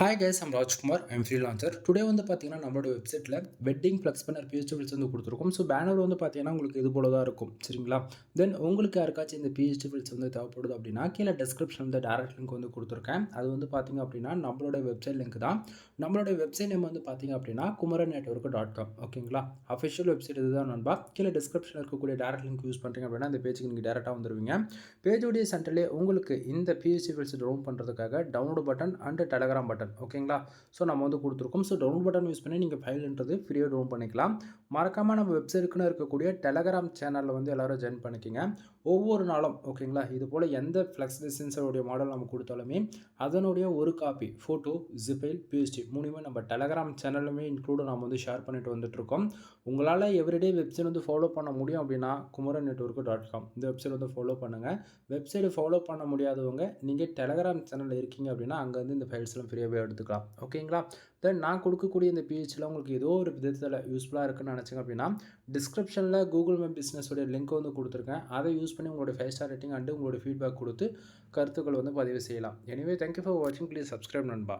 Hi guys I'm Rajkumar I'm freelancer today வந்து பார்த்தீங்கன்னா நம்மளோட வெப்சைட்டில் வெட்டிங் ஃப்ளக்ஸ் பண்ணர் பிஹெச்டிபிள்ஸ் வந்து கொடுத்துருக்கோம். ஸோ பேனர் வந்து பார்த்தீங்கன்னா உங்களுக்கு இது போல தான் இருக்கும். சரிங்களா? தென் உங்களுக்கு யாருக்காச்சும் இந்த பிஹெச்டிஃபில்ஸ் வந்து தேவைப்படுது அப்படின்னா கீழே டிஸ்கிரிப்ஷன் வந்து டேரக்ட் லிங்க் வந்து கொடுத்துருக்கேன். அது வந்து பார்த்தீங்க அப்படின்னா நம்மளோட வெப்சைட் லிங்க் தான். நம்மளோட வெப்சைட் நேம் வந்து பார்த்தீங்க அப்படின்னா குமரன் நெட்ஒர்க் டாட் காம் ஓகேங்களா? அஃபிஷியல் வெப்சைட் இதுதான் நண்பா. கீழே டிஸ்கிரிப்ஷனில் இருக்கக்கூடிய டேரக்ட் லிங்க் யூஸ் பண்ணுறீங்க அப்படின்னா அந்த பேஜுக்கு நீங்கள் டேரெக்டாக வந்துருவீங்க. பேஜோடைய சென்டர்லேயே உங்களுக்கு இந்த பிஹெச்டிஃபில்ஸ் டவுன் பண்ணுறதுக்காக download button and Telegram button ஓகேங்களா? ஸோ நம்ம வந்து கொடுத்துருக்கோம். ஸோ டவுன் பட்டன் யூஸ் பண்ணி நீங்கள் ஃபைல்ன்றது ஃப்ரீயாக டவுன் பண்ணிக்கலாம். மறக்காமல் நம்ம வெப்சைட்டுக்குன்னு இருக்கக்கூடிய டெலகிராம் சேனலில் வந்து எல்லோரும் ஜாயின் பண்ணிக்கோங்க. ஒவ்வொரு நாளும் ஓகேங்களா? இது போல் எந்த ஃப்ளெக்ஸ் டிசன்ஸருடைய மாடல் நம்ம கொடுத்தாலுமே அதனுடைய ஒரு காப்பி ஃபோட்டோ ஜிபைல் பிஎஸ்டி மூணுமே நம்ம டெலகிராம் சேனலுமே இன்க்ளூடு நம்ம வந்து ஷேர் பண்ணிட்டு வந்துட்டுருக்கோம். உங்களால் எவ்ரிடே வெப்சைட் வந்து ஃபாலோ பண்ண முடியும் அப்படின்னா குமரன் நெட்ஒர்க்கு டாட் காம் இந்த வெப்சைட் வந்து ஃபாலோ பண்ணுங்கள் வெப்சைட் ஃபாலோ பண்ண முடியாதவங்க நீங்கள் டெலகிராம் சேனலில் இருக்கீங்க அப்படின்னா அங்கேருந்து இந்த ஃபைல்ஸ்லாம் ஃப்ரீயாகவே எடுத்துக்கலாம். ஓகேங்களா தென் நான் கொடுக்கக்கூடிய இந்த பிஹெச்சில் உங்களுக்கு ஏதோ ஒரு விதத்தில் யூஸ்ஃபுல்லாக இருக்குன்னு நினச்சிங்க அப்படின்னா டிஸ்கிரிப்ஷனில் கூகுள் மேப் பிஸ்னஸோடைய லிங்க் வந்து கொடுத்துருக்கேன். அதை யூஸ் பண்ணி உங்களோட ஃபைவ் ஸ்டார் ரேட்டிங் அண்டு உங்களோட ஃபீட்பேக் கொடுத்து கருத்துக்கள் வந்து பதிவு செய்யலாம். எனிவே தேங்க்யூ ஃபார் வாட்சிங் ப்ளீஸ் சப்ஸ்கிரைப் நண்பா.